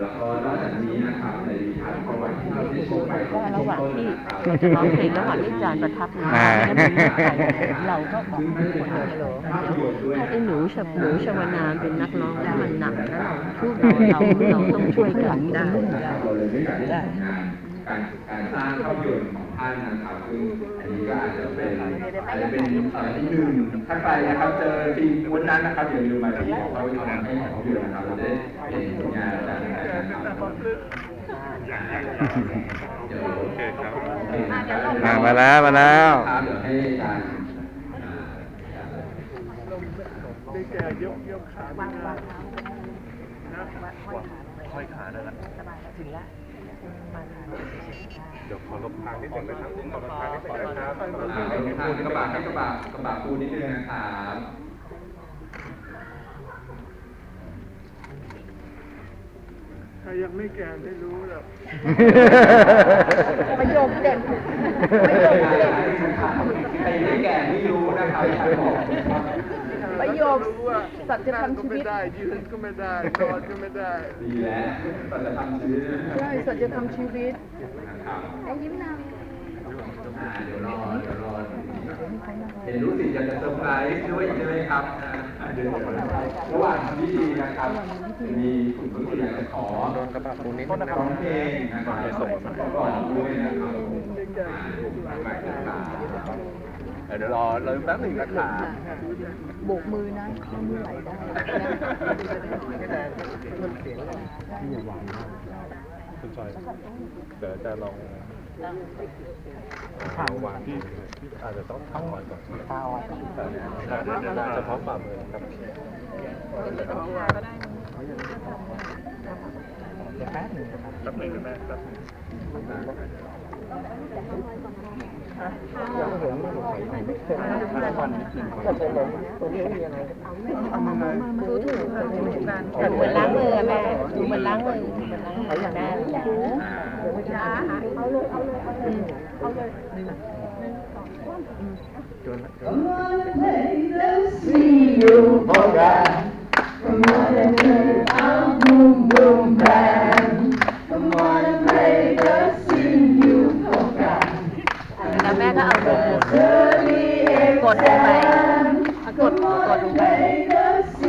แล้วก็นอกจากนี้นะครับในดิทานประวัติที่เราได้ชมไปก็ระหว่างที่นะครับเราจะร้องเพลงระหว่างที่อาจารย์ประทับมาแล้วมีเราก็บอกคนว่าฮัลโหลถ้าไอ้หนูชวหนูชวนาเป็นนักร้องแล้วมันหนักแล้วเราทุกเราเราต้องช่วยกันได้การการสร้างภาพยนตร์ ท่านนะครับซึ่งอันนี้ก็อาจจะเป็นอาจจะเป็นสายที่หนึ่งถ้าใครนะครับเจอทีมวันนั้นนะครับอย่าลืมมาที่ของภาพยนตร์ให้ของภาพยนตร์นะครับเราจะได้เห็นผลงานอาจารย์นะครับเดี๋ยวโอเคครับอ่ามาแล้วมาแล้วเดี๋ยวให้อาจารย์ได้แก่ยกยกขาขึ้นมานะค่อยขาได้ละถึงแล้ว เดี๋ยวขอลบทางนิดหนึ่งนะครับขอลบทางนิดหนึ่งนะครับอ่าให้ทางกระบะให้กระบะกระบะปูนิดนึงนะครับใครยังไม่แก่ไม่รู้หรอกประโยคเด็ดประโยคเด็ดใครไม่แก่ไม่รู้นะครับอาจาร ย์บอกประโยครู้ว่าสัจธรรมชีวิต ได้ยืนก็ไม่ได้นอนก็ไม่ได้ดีแล้วเราจะทำชีวิตใช่สัจธรรมชีวิตนะครับไอ้ยิ้มนอ่าเดี๋ยวรอเดี๋ยวรอเห็นรู้สึกอยากจะเซอร์ไพรส์ด้วยใช่ไหมครับเดี๋ยวระหว่างทำพิธีนะครับ มีคุณผู้ชมอยากจะขอร้องเพลงนะครับส่งก่อนด้วยนะครับหมายถึงตา เดี๋ยวรอเราแป๊บหนึ่งนะครับำโบกมือนะไม่เมื่อไหร่ได้คุณจอยเดี๋ยวจะลองทางวางที่อาจจะต้องทำก่อนก่อนข้าวเฉพาะฝ่ามือครับแป๊บหนึ่งแป๊บหนึ่งแป๊บหนึ่ง ดูถูกค่ะดูถูกกันเหมือนล้างมืออะแม่ดูเหมือนล้างมือเหมือนล้างมือแม่จ้าเอาเลยเอาเลยเอาเลยเอาเลย Come on and play the see you program. Come on and play our boom boom band. กดลงไปเอากดกดลงไป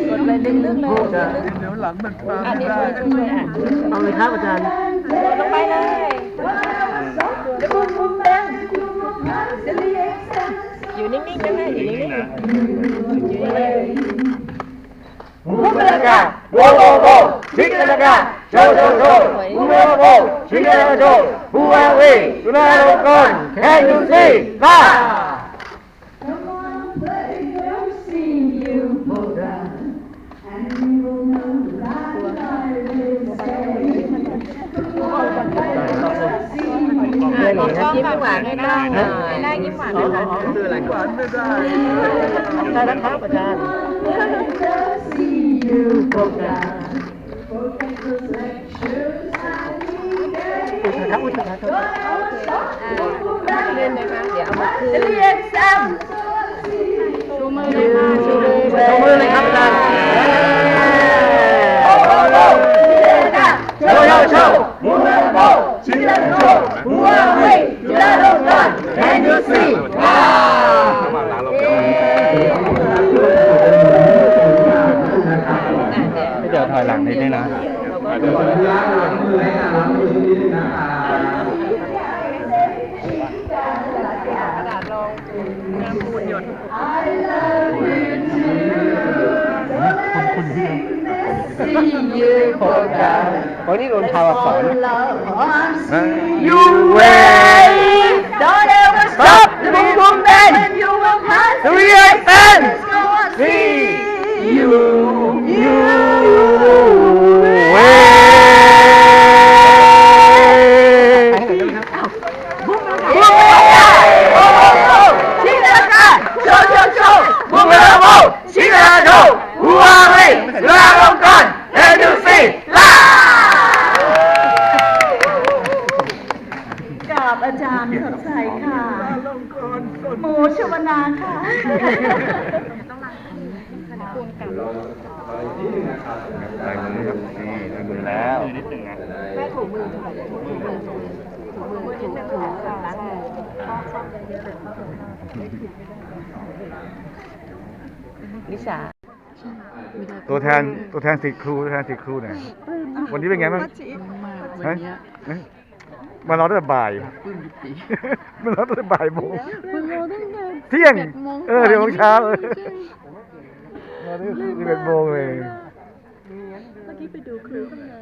กดเลยลึกๆเลยลึกเดี๋ยวหลังมันมาๆอันนี้ช่วยช่วยช่วยอะเอาเลยครับอาจารย์กดลงไปเลย the boom boom band. The exams. อยู่นิ่งๆนะแม่อยู่นิ่งๆอยู่นิ่ง Bumeranga, go go go, Bumeranga, go go go, Bumeranga go, Bumeranga go, Huawei, Bumeranga can you see? Ba! Come on and play the see you program. And you will know that life is scary. Come on and play the see you ๆอะกดกล้องยิ้มหวานให้ได้หน่อยได้ยิ้มหวานให้ได้คืออะไรหวานไม่ได้ได้แล้วครับอาจารย์ See you program. Professors, we อุยครับอุยครับเล่นนะคะ เดี๋ยวเอามาคืน โดน ลิสาตัวแทนตัวแทนสิทธิ์ครูตัวแทนสิทธิ์ครูเนี่ยวันนี้เป็นไงบ้างฮะเอ๊ะมารอตั้งแต่บ่ายมารอตั้งแต่บ่ายโมงเที่ยงเออเดี๋ยวโมงเช้า เออ มาตั้งแต่สิบเอ็ดโมงเลย เมื่ไปดูครูข้างใน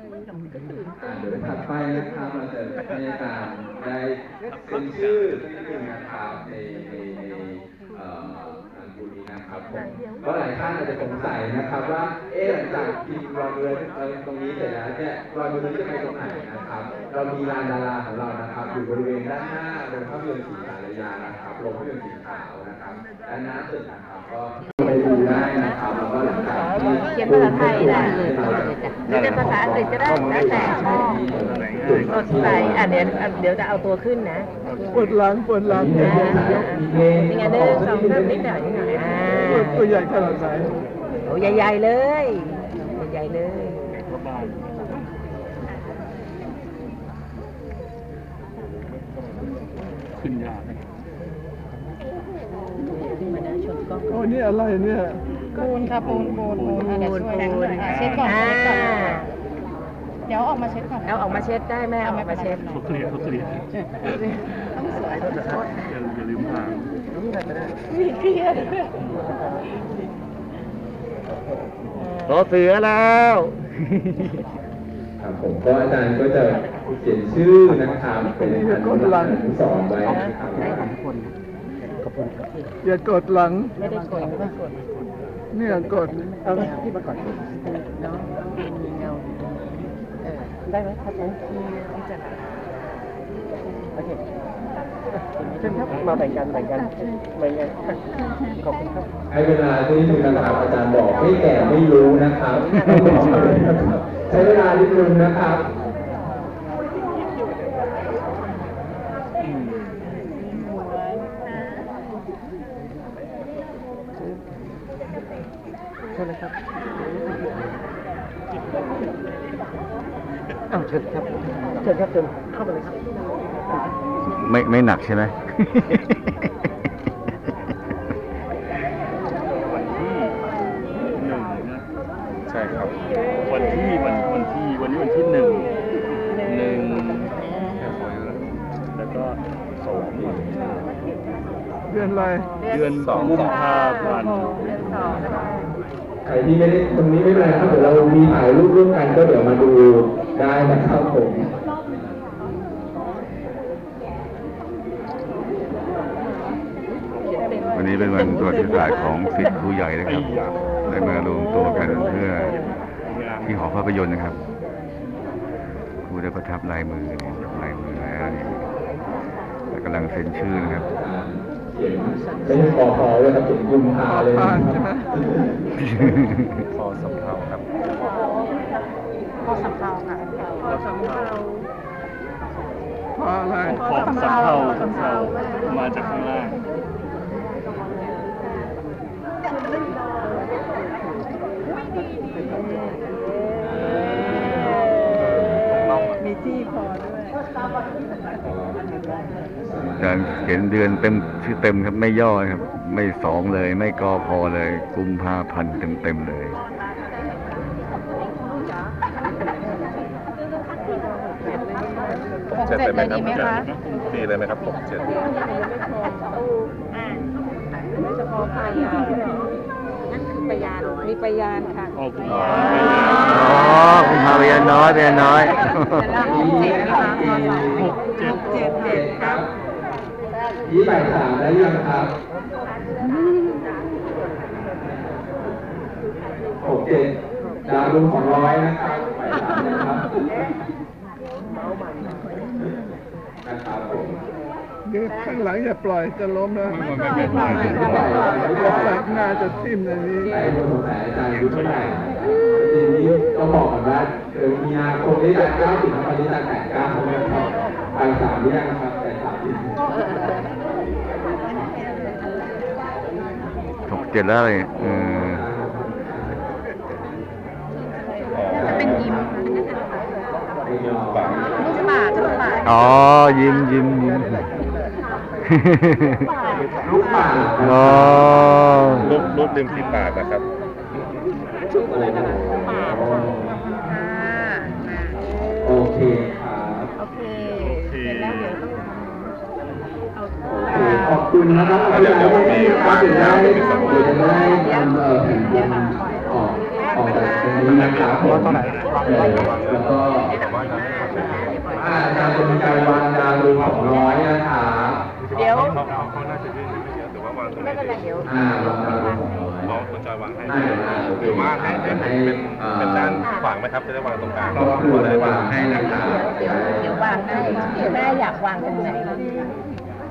ก็ตื่นอ่าเดี๋ยวถัดไปนะครับเราจะให้อาจารได้เซ็นชื่อนิดนึงนะครับในในในเอ่อทางคุณนี้นะครับผมเพราะหลายท่านอาจจะสงสัยนะครับว่าเอ๊ะหลังจากพิมรอยมือตรงนี้เสร็จแล้วเนี่ยรอยมือนี้จะไปตรงไหนนะครับ เรามีลานดาราของเรานะครับ อยู่บริเวณด้านหน้าโรงภาพยนตร์ศรีสารยานะครับโรงภาพยนตร์สีขาวนะครับด้านหน้าตึกนะครับก็ไปดูได้นะครับแล้วก็หลังจากที่เขียนภาษาไทยได้เลยหรือเป็นภาษาอังกฤษก็ได้แล้วแต่ชอบสดใสอะเดี๋ยวอะเดี๋ยวจะเอาตัวขึ้นนะปวดหลังปวดหลังอ่าเป็นไงเด้อสองเพิ่มนิดหน่อยนิดหน่อยอ่าตัวใหญ่ขนาดไหนโอ้ใหญ่ๆเลย ใหญ่ๆเลย ขึ้นยาก มานะชนกล้อง โอ้นี่อะไรเนี่ยปูนค่ะปูนปูนปูนอะเดี๋ยวช่วยนะอะเช็ดก่อนอ่าเช็ดก่อนเดี๋ยวออกมาเช็ดก่อนเอาออกมาเช็ดได้แม่เอาออกมาเช็ดเขาเคลียร์เขาเคลียร์ต้องสวยอย่าอย่าลืมห่างมีเครียดรอเสือแล้วครับผมก็อาจารย์ก็จะเขียนชื่อนะครับเป็นอนุลักษณ์อนุสรณ์ไว้นะครับ อย่ากดหลัง ไม่ได้กดไม่ได้กดเนี่ยกดเอาที่มาก่อนเนาะมีเงาเออได้ไหมครับผมที่จะโอเคเชิญครับมาแบ่งกันแบ่งกันแบ่งกันขอบคุณครับให้เวลาที่นึงนะครับอาจารย์บอกไม่แก่ไม่รู้นะครับใช้เวลานิดนึงนะครับ โทษนะครับ อ้าวเชิญครับเชิญครับเชิญเข้าไปเลยครับไม่ไม่หนักใช่ไหม วันที่หนึ่งนะใช่ครับ วันที่วันวันที่วันนี้วันที่หนึ่งหนึ่งแล้วก็สองเดือนอะไรเดือนสองกุมภาพันธ์เดือนสองนะคะใครที่ไม่ได้ตรงนี้ไม่เป็นไรครับเดี๋ยวเรามีถ่ายรูปร่วมกันก็เดี๋ยวมาดู ได้นะครับผมวันนี้เป็นวันประวัติศาสตร์ของศิษย์ครูใหญ่นะครับได้มารวมตัวกันเพื่อที่หอภาพยนตร์นะครับครูได้ประทับลายมือเนี่ยลายมือแล้วนี่แล้วกำลังเซ็นชื่อนะครับเขียนไม่ใช่ปอพอเลยครับเขียนกุมภาเลยนะพอสำเภาครับพ อสำเภาค่ะพออะไรขอบสำเภาสำเภามาจากข้างล่างมีที่พอด้วยอาจารเขียนเดือนเต็มชื่อเต็มครับไม่ย่อครับ ไม่สองเลย ไม่กอพอเลย กุมภาพันธ์เต็มเต็มเลย หกเจ็ดเลยดีไหมคะดีเลยไหมครับผมเจ็ดไม่เฉพาะปลายานนั่นคือปลายานมีปลายานค่ะออกกุมอ๋ภาอกุมภาพันธ์น้อยเป็นน้อยเจ็ดนะคะหกเจ็ดเจ็ดครับยี่บ่ายสามแล้วยังครับหกเจ็ดดาวรุ่งของร้อยนะครับบ่ายสามนะครับนะครับผม เดี๋ยวข้างหลังอย่าปล่อยจะล้มนะไม่ปล่อยไม่ปล่อยไม่ปล่อยหน้าจะทิ่มในนี้ไอ้คนสงสัยอาจารย์อายุเท่าไหร่ทีนี้ต้องบอกก่อนว่าเดือมีนาคมนี้จะเก้าสิบตอนนี้จะแปดเก้านะครับบ่ายสามนี่นะครับแปดสามสิบหกเจ็ดแล้วเลยเออจะเป็นยิ้มยอปากลูกหมาลูกหมาอ๋อยิ้มยิ้มยิ้ม ลูกป่าอ๋อรูปรูปริมที่ปากนะครับโอเคครับโอเคเสร็จแล้วเดี๋ยวต้องเอาโอเคขอบคุณนะครับเดี๋ยวเดี๋ยวมีความเดี๋ยวได้เดี๋ยวจะได้ทำเอ่อแผ่นดินออกออกจากตรงนี้นะครับผมแล้วก็อาจารย์เป็นการวางดาวดูของร้อยนะครับเดี๋ยวเขาเขาเขาน่าจะยื่นไม่เยอะแต่ว่าวางตรงไหนไม่เป็นไรดีเดี๋ยวอ่าวางดาวดูของร้อยน้องคุณจอยวางให้อ่าอ่าโอเคหรือว่าให้ให้เป็นเป็นเป็นด้านขวางไหมครับจะได้วางตรงกลางครอบครัวเลยวางให้นะครับเดี๋ยวเดี๋ยววางให้แม่อยากวางตรงไหน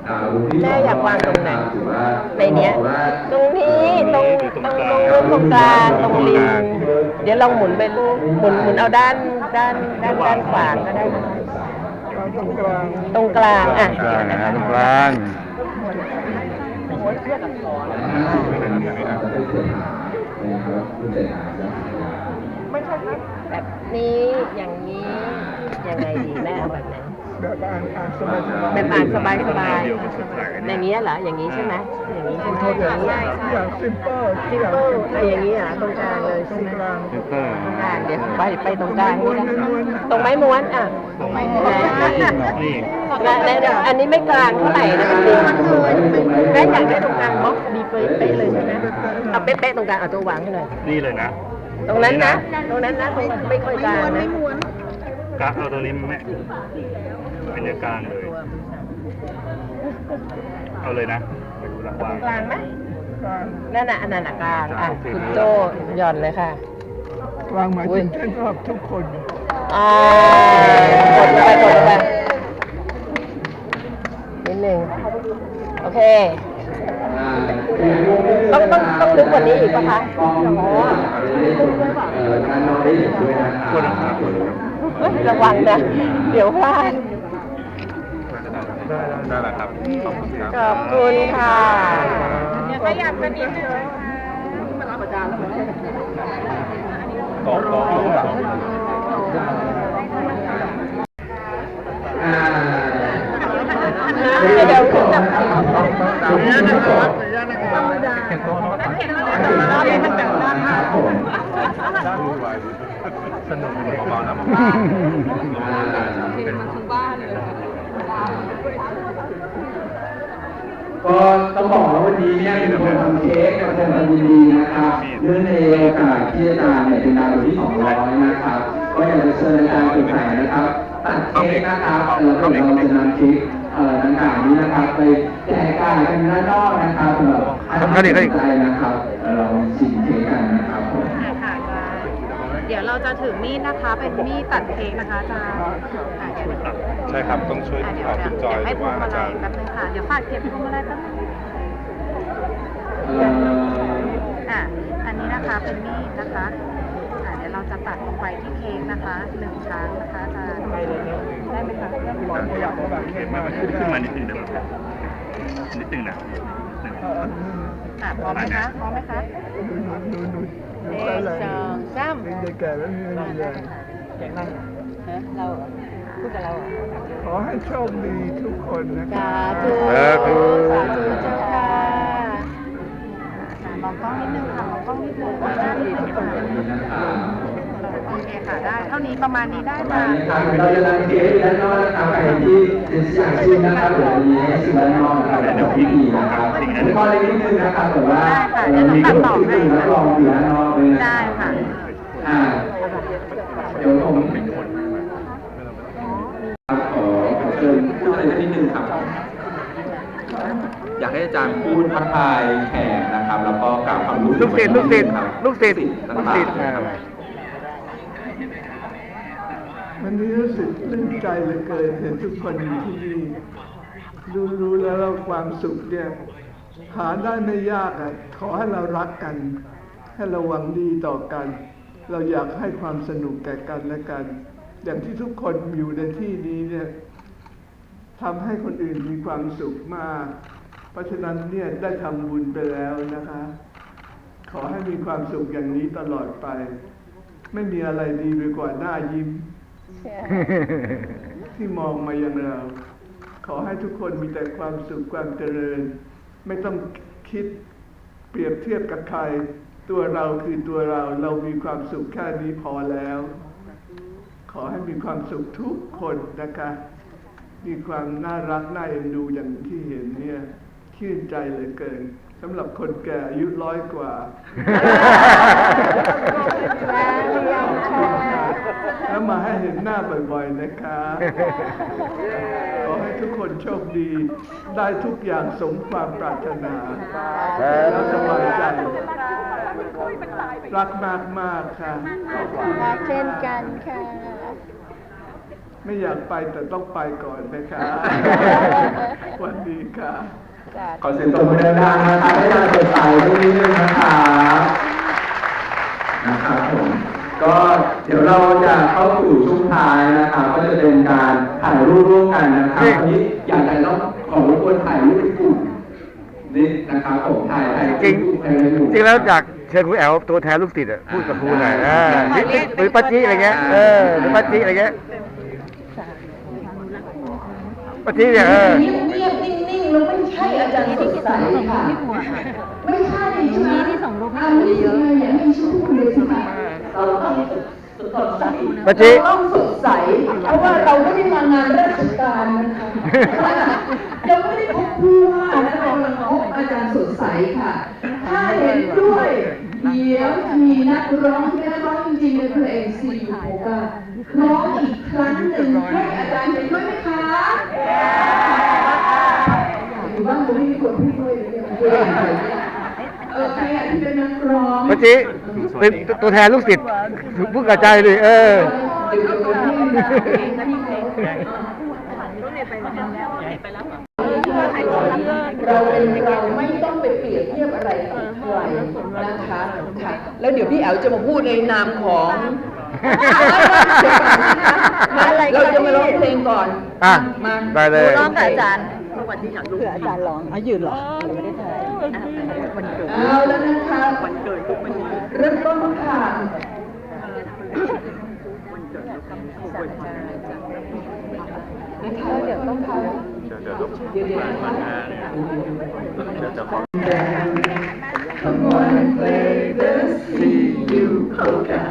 อ่ารูปที่แม่อยากวางตรงไหนถือว่าในเนี้ยบอกว่าตรงนี้ตรงตรงตรงตรงตรงกลางตรงริมเดี๋ยวลองหมุนไปหมุนหมุนเอาด้านด้านด้านด้านขวางก็ได้นะ ตรงกลางอะกลางนะตรงกลางแบบนี้อย่างนี้ยังไงดีแม่เอาแบบไหน แบบอ่านสบายสบายสบายอย่างนี้เหรอ อย่างนี้ใช่ไหมอย่างนี้ใช่ไหมอย่างนี้อย่างซิมเปิลซิมเปิลอย่างนี้เหรอตรงกลางเลยใช่ไหมตรงกลางเดี๋ยวไปไปตรงกลางนี่นะตรงไม้ม้วนอะตรงไม้ม้วนนี่อันนี้ไม่กลางเท่าไหร่นะมันดีแม่อยากได้ตรงกลางบล็อกดีเป๊ะเลยใช่ไหมเอาเป๊ะๆตรงกลางเอาตัววางให้หน่อยนี่เลยนะ ตรงนั้นนะ ตรงนั้นนะตรงไม่ค่อยกลางนะกะเอาตรงนี้แม่ เป็นกลางเลย เอาเลยนะไปดูละวางกลางไหมนั่นน่ะอันนั้นน่ะกลางอะคุณโจหย่อนเลยค่ะวางหมายถึงท่านชอบทุกคนอ่ากดลงไปกดลงไปนิดหนึ่งโอเคต้องต้องต้องลึกกว่านี้อีกปะคะอ๋อเอ่อการนอนได้อย่างด้วยนะครับเฮ้ยระวังนะ เดี๋ยวพลาด ได้แล้วครับ ขอบคุณครับ ขอบคุณค่ะเดี๋ยวขยับกันนิดนึงต่อต่อต่ออ่าเดี๋ยวเดี๋ยวขึ้นจับครับผมสนุกเบาๆนะ ก็ต้องบอกว่าวันนี้เนี่ยมีคนทำเค้กมาแสดงความยินดีนะครับเนื่องในโอกาสที่อาจารย์เนี่ยเป็นดาวที่200นะครับก็อยากจะเชิญอาจารย์สุขายนะครับตัดเค้กนะครับแล้วก็เราจะนำเค้กเอ่อต่างๆนี้นะครับ ไปแจกจ่ายกันด้านนอกนะครับสำหรับท่านที่สนใจนะครับเราชิมเค้กกันนะครับผมเดี๋ยวเราจะถือมีดนะคะ เป็นมีดตัดเค้กนะคะอาจารย์ ใช่ครับต้องช่วยอะเดี๋ยวขอคุณจอยหให้รือพวว่างมาอาลัจายรย์แป๊บนึงค่ะ เดี๋ยวฝากเก็บพวงมาลัยแป๊บนึงเอ่ออะ อันนี้นะคะเป็นมีดนะคะอะเดี๋ยวเราจะตัดลงไปที่เค้กนะคะหนึ่งครั้งนะคะอาจารย์ได้ไหมคะขึ้นมานิดนึงได้ไหมนิดนึงนะอะพร้อมไหมคะ พร้อมไหมคะหนูหนูหนูหนึ่ใส่งอะไรสองสามเป็นจะแก่แล้วมีไม่มีแรงฮะเราเหรอ พูดกับเราเหรอขอให้โชคดีทุกคนนะคสารับธุสาธุสาธุเจ้าค่ะอะมองกล้องนิดนึงค่ะมองกล้องนิดนึงขอบคุณนะครับโอเคค่ะได้เท่านี้ประมาณนี้ได้ประมาค่ะณนี้ครับเราจะนำเค้กด้านนอกนะครับใครที่เป็นอยากชิมนะครับเดี๋ยวมีให้ชิมด้านนอกนะครับแบบพิธีนะครับผมขอเล็กนิดนึงนะครับแต่ว่าเรามีขนมที่เป็นรับรองอยู่ด้านนอกด้วยนะได้ค่ะอ่าเดี๋ยวผมครับขอขอเชิญพูดอะไรนิดนึงครับ อยากให้อาจารย์ พูดทักทายแขกนะครับ แล้วก็กล่าวความรู้ลูกศิษย์ลูกศิษย์ครับลูกศิษย์ลูกศิษย์ต่างๆอ่านะครับวันนี้รู้สึกปลื้มใจเหลือเกินเห็นทุกคนอยู่ที่นี่รู้รู้แล้วเราความสุขเนี่ย หาได้ไม่ยากอะขอให้เรารักกัน ให้เราหวังดีต่อกัน เราอยากให้ความสนุกแก่กันและกัน อย่างที่ทุกคนอยู่ในที่นี้เนี่ยทำให้คนอื่นมีความสุขมาก เพราะฉะนั้นเนี่ยได้ทำบุญไปแล้วนะคะ ขอให้มีความสุขอย่างนี้ตลอดไป ไม่มีอะไรดีไปกว่าหน้ายิ้ม ที่มองมายังเรา ขอให้ทุกคนมีแต่ความสุขความเจริญ ไม่ต้องคิดเปรียบเทียบกับใคร ตัวเราคือตัวเราเรามีความสุขแค่นี้พอแล้ว ขอให้มีความสุขทุกคนนะคะมีความน่ารักน่าเอ็นดูอย่างที่เห็นเนี่ย ชื่นใจเหลือเกินสำหรับคนแก่อายุร้อยกว่า แล้วมาให้เห็นหน้าบ่อยๆนะคะ ขอให้ทุกคนโชคดี ได้ทุกอย่างสมความปรารถนา แล้วสบายใจ รักมากมากๆค่ะขอบคุณเช่นกันค่ะ ไม่อยากไปแต่ต้องไปก่อนนะคะสวันดีค่ะ ขอเสียงตบมือดังๆนะครับให้เราสดใสตรงนี้ด้วยนะครับนะครับผมก็เดี๋ยวเราจะเข้าสู่ช่วงท้ายนะครับก็จะเป็นการถ่ายรูปร่วมกันนะครับวันนี้อยากจะต้องขอรบกวนถ่ายรูปเป็นกลุ่มนี่นะครับผมถ่ายถ่ายจริงถ่ายในกลุ่มจริงแล้วจากเชิญครูแอลตัวแทนลูกศิษย์อะพูดกับครูหน่อยอ่าหรือหรือป้าจี้อะไรเงี้ยเออหรือป้าจี้อะไรเงี้ยป้าจี้เนี่ยเออเงียบ ๆนิ่งๆแล้วไม่ใช่อาจารย์สดใสค่ะ ไม่ใช่ใช่ไหมที่ส่งรูปให้เยอะๆอย่างที่ชูพูดเลยสิคะเราต้องสดใสเราต้องสดใส เพราะว่าเราไม่ได้มางานราชการนะคะเราไม่ได้พบผู้ว่านะเรามาพบอาจารย์สดใสค่ะ ถ้าเห็นด้วย เดี๋ยวมีนักร้องนักร้องจริงๆในเพลงซีอูโอการ้องอีกครั้งหนึ่งให้อาจารย์เห็นด้วยไหมคะ เลยเนี่ยเก่งเลยเออใครอะที่เป็นนักร้องป้าจี้เป็นตัวแทนลูกศิษย์พูดกระจายเลย เออเดี๋ยวเดี๋ยวเดี๋ยวให้นะเราเป็นเราไม่ต้องไปเปรียบเทียบอะไรกับใครนะคะค่ะแล้วเดี๋ยวพี่แอ๋วจะมาพูดในนามของเราจะมาร้องเพลงก่อนอะมาได้เลยร้องกับอาจารย์เผื่ออาจารย์ร้องอะยืนเหรอไม่ได้ถ่าย นะคะวันเกิดเอาแล้วนะคะวันเกิดทุกวันนี้เริ่มต้นค่ะวันเกิดทุกวันนี้นะคะเดี๋ยวต้องพาเดี๋ยวเดี๋ยวต้องเดี๋ยวเดี๋ยวจะขอ Come on and play the sea, you coca.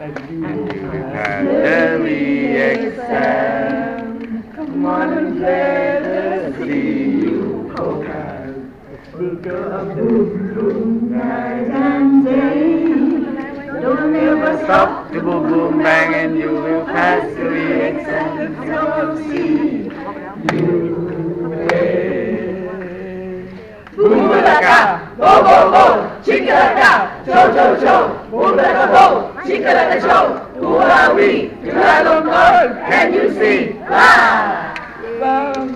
And you are very excited. Boom night and day. Don't ever Stop the boom boom bang and you will pass the go and see you. Boom balaka, bo bo bo, chickalaka, cho cho cho, boom balaka bo, chickalaka cho, who are we? You are alone, can you see? Ah! ปัง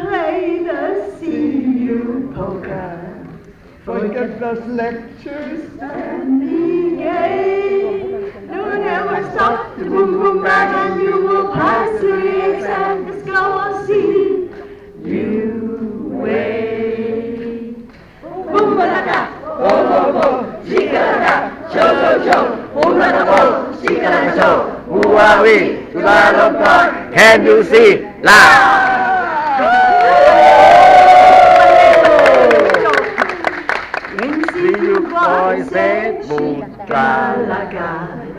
Polka. forget those lectures and be gay. No, never stop the boom boom bang and you will pass the exam. Let's go and see you way. Boom balaka, bo bo bo, shikalaka, cho cho cho, boom balaka bo, shikalaka cho. Who are we? To the Can you see? Loud. La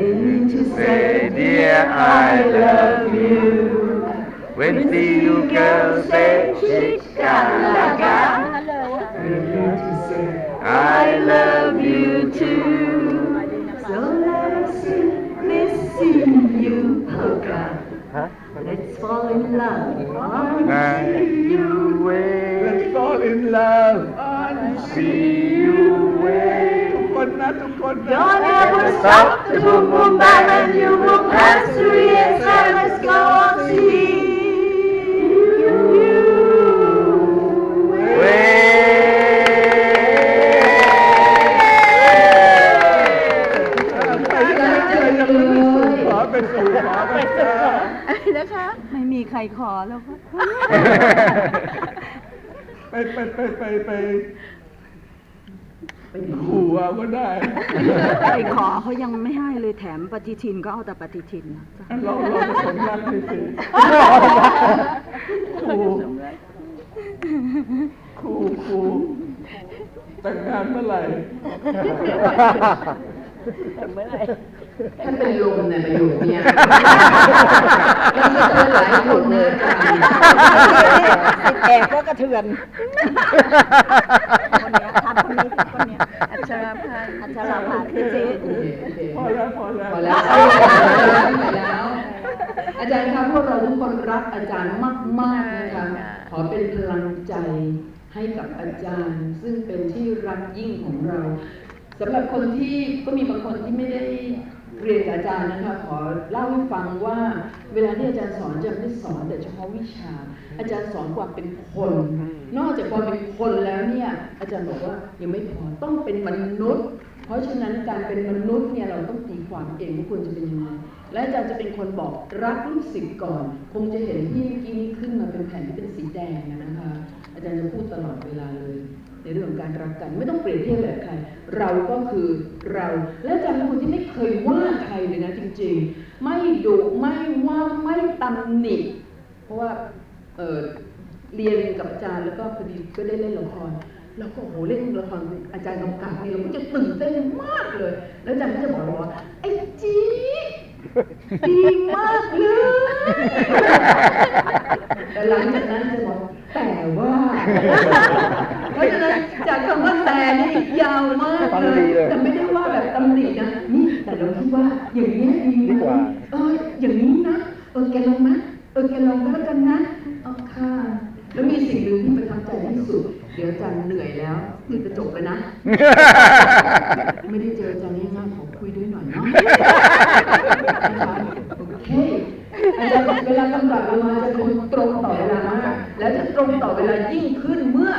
and to Say say dear I love you. When see you girls say Shikalaka. I love you too. So let us sing this CU polka. Let's fall in love on see you way. let's fall in love on See you way. นะทุกคนนะ Don't ever stop the boom boom bang and you will pass through yes, I must go on you. Way. ใครยัไปเชื่รู้สึขอเป็นสุขอเป็นสุอไนะคะ ไม่มีใครขอแล้วค่ะ ไปไปไปไปไป ไปขู่เอาก็ได้ไปขอเขายังไม่ให้เลยแถมปฏิทินก็เอาแต่ปฏิทินนะจ๊ะเราเราผสมรักให้สิขู่ขู่ขู่แต่งงานเมื่อไหร่ถ้าเป็นลมเนี่ยประโยคเนี้ยมันจะเป็นหลายคนนะอาจารย์สิแอกก็กระเทือนคนเนี้ยทำ คนเนี้ยอัชราภาอัชราภาคือเจพอแล้วพอแล้วพอแล้วพอแล้ว อาจารย์ครับพวกเราทุกคนรักอาจารย์มากๆนะคะขอเป็นพลังใจให้กับอาจารย์ ซึ่งเป็นที่รักยิ่งของเราสำหรับคนที่ก็มีบางคนที่ไม่ได้ จารย์นะคะขอเล่าให้ฟังว่า เวลาที่อาจารย์สอนอาจารย์ไม่ได้สอนแต่เฉพาะวิชา อาจารย์สอนความเป็นคน นอกจากความเป็นคนแล้วเนี่ย อาจารย์บอกว่ายังไม่พอต้องเป็นมนุษย์ เพราะฉะนั้นการเป็นมนุษย์เนี่ยเราต้องตีความเองว่าควรจะเป็นยังไงและอาจารย์จะเป็นคนบอกรักลูกศิษย์ก่อน คงจะเห็นที่เมื่อกี้นี้ขึ้นมาเป็นแผ่นที่เป็นสีแดงอะนะคะ อาจารย์จะพูดตลอดเวลาเลย ในเรื่องของการรักกันไม่ต้องเปรียบเทียบแบบใคร เราก็คือเรา และอาจารย์เป็นคนที่ไม่เคยว่าใครเลยนะจริง ๆ ไม่ดุไม่ว่าไม่ตำหนิเพราะว่าเออเรียนกับอาจารย์แล้วก็พอดีก็ได้เล่นละครแล้วก็โหเล่นละครอาจารย์กำกับเนี่ยเราก็จะตื่นเต้นมากเลย แล้วอาจารย์ก็จะบอกเราว่าไอ้จีดีมากเลยแต่หลังจากนั้นจะบอกแต่ว่า ราะฉะนั้นจากคำว่าแต่นี่ยาวมากเลยแต่ไม่ได้ว่าแบบตำหนินะนี่แต่เราคิดว่าอย่างนี้ดีดีกว่าเอออย่างนี้นะเออแกลองไหมเออแกลองก็แล้วกันนะเอาค่ะแล้วมีสิ่งหนึ่งที่ประทับใจที่สุด เดี๋ยวจารย์เหนื่อยแล้วนี่จะจบแล้วนะ ไม่ได้เจอจารย์ง่ายๆขอคุยด้วยหน่อยเนาะโอเคอาจารย์เวลากำกับเวลาจะตรงต่อเวลามาก แล้วจะตรงต่อเวลายิ่งขึ้นเมื่อ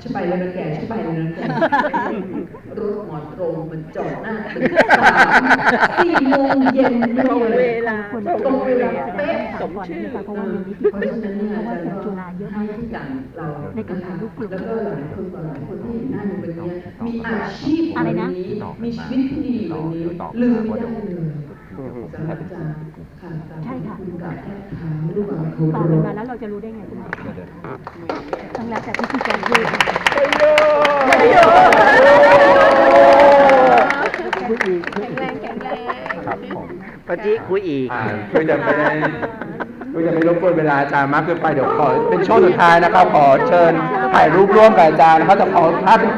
ใช่ไปแล้วนะแกใช่ไปแล้วนะแกรถหมอตรงมันจอดหน้าตึกสามสี่โมงเย็นตรงเวลาตรงเวลาเป๊ะสมชื่อเพราะว่าเพราะฉะนั้นเนี่ยอาจารย์ก็ให้ทุกอย่างเราในการถ่ายรูปกลุ่มแล้วก็หลายคนต่อหลายคนที่เห็นหน้าในวันนี้มีอาชีพอะไรนะมีชีวิตที่ดีอยู่วันนี้ลืมไม่ได้เลยสำหรับอาจารย์ค่ะ ใช่ค่ะคุณกับแค่ถามด้วยความเคารพต่อกันมาแล้วเราจะรู้ได้ไงคุณหมอต้องแล้วแต่พิธีการยืดแข็งแรงแข็งแรงปฏิคุยอีกอ่าเพื่อจะไม่ได้เพื่อจะไม่รบกวนเวลาอาจารย์มากเกินไปเดี๋ยวขอเป็นช่วงสุดท้ายนะครับ ขอเชิญถ่ายรูปร่วมกับอาจารย์นะครับแต่ขอภาพเป็น